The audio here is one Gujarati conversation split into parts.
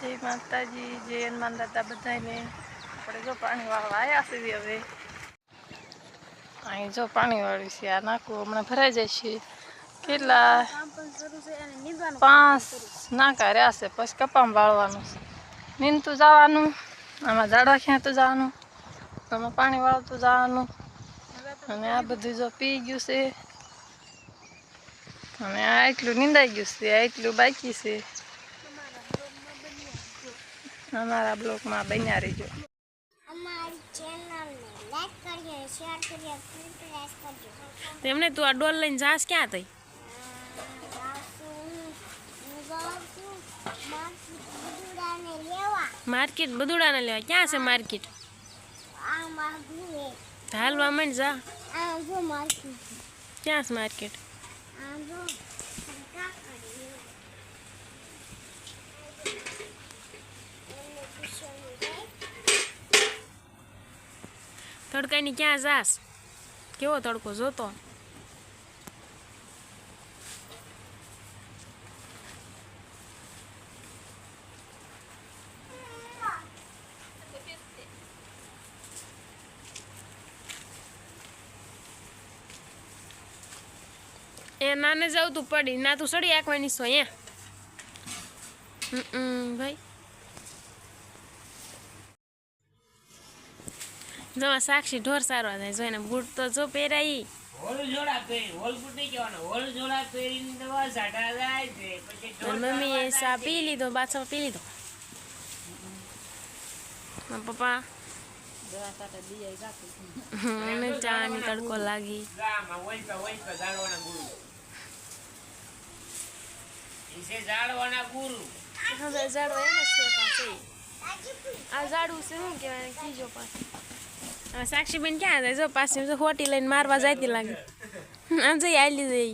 જય માતાજી, જય હનુમાન દાદા બધાને આપણે જો પાણી વાળવા આવ્યા છે હવે. અહીં જો પાણી વાળ્યું છે, આ નાકું હમણાં ભરાઈ જાય છે. કેટલા? પાંચ નાકા રહ્યા છે, પછી કપામાં વાળવાનું છે. નીંદતું જવાનું, આમાં ઝાડવા ખેંચતું જવાનું, આમાં પાણી વાળતું જવાનું. અને આ બધું જો પી ગયું છે. અને આ એટલું નીંદાઈ ગયું છે, આ એટલું બાકી છે. અમારા બ્લોકમાં બન્યા રહેજો. તેમને તું આ ડોલ લઈને જાસ ક્યાં થઈ લેવા. માર્કેટ બદુડાને લેવા. ક્યાં છે માર્કેટ? હાલવા માંડ જા. આ જો માર્કેટ. ક્યાં છે માર્કેટ? Thank જો તડકાની ક્યાં જાસ કેવો તડકો જોતો? એ નાને જાવ તું પડી. ના તું સડી આંકવાની છો અહીંયા? ભાઈ. જવા સાક્ષી ઢોર સારવા થાય જોઈને બૂટ તો જો પહેરાઈ હોલ જોડા પહેરી હોલ ફૂટી જવાનો હોલ જોડા પહેરીને દવા સાટા જાય છે પછી ઢોર મમ્મી એ સા પી લીધો બાછો પી લીધો. પપ્પા. તડકો લાગી. આ ઝાડવું છે શું કહેવાય? કીજો પાસે સાક્ષીબેન ક્યાં જાય? જો પાસે જો હોટી લઈને મારવા જાતી લાગે. આમ જઈ આલી જઈ.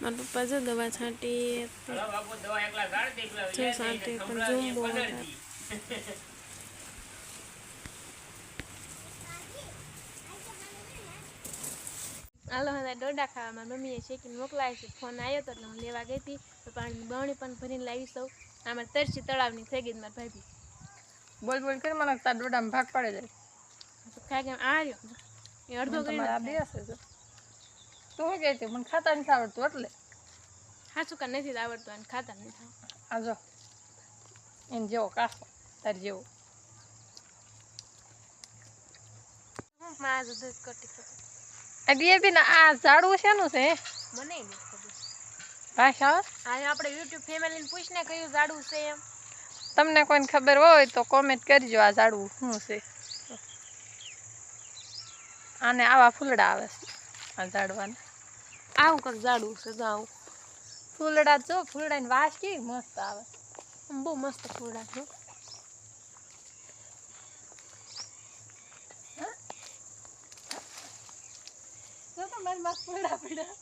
મારા પપ્પા જો દવા છાંટી છાંટી પણ હાલો હવે ડોડા ખાવા મારી મમ્મીએ શેકીને મોકલાય છે. ફોન આવ્યો તો એટલે હું લેવા ગઈ હતી. તો પાણીની બવણી પણ ભરીને લાવી સૌ. આમાં તરસી તળાવની થઈ ગઈ મારી ભાભી. બોલ બોલ કરી મને તાર ડોડામાં ભાગ પડે જાય. ખાય કેમ આ રહ્યો. એ અડધો કરી આ બે હશે તો તું શું કહે મને ખાતા નથી આવડતું એટલે. સાચું કા નથી આવડતું અને ખાતા નથી. આ જો. એને જેવો કાસો તાર જેવો. આ ડીએપી ના આ ઝાડવું શેનું છે? મને નહીં. ભાષા આ આપણે યુટ્યુબ ફેમિલીને પૂછને કયું ઝાડવું છે એમ. તમને કોઈને ખબર હોય તો કોમેન્ટ કરજો આ ઝાડવું શું છે. આને આવા ફૂલડા આવે છે આ ઝાડવાને. આવું કંઈક ઝાડવું છે જો આવું. ફૂલડા જો ફૂલડાની વાસ કેવી મસ્ત આવે. બહુ મસ્ત ફૂલડા છે જો મારી માં ફૂલડા પડ્યા.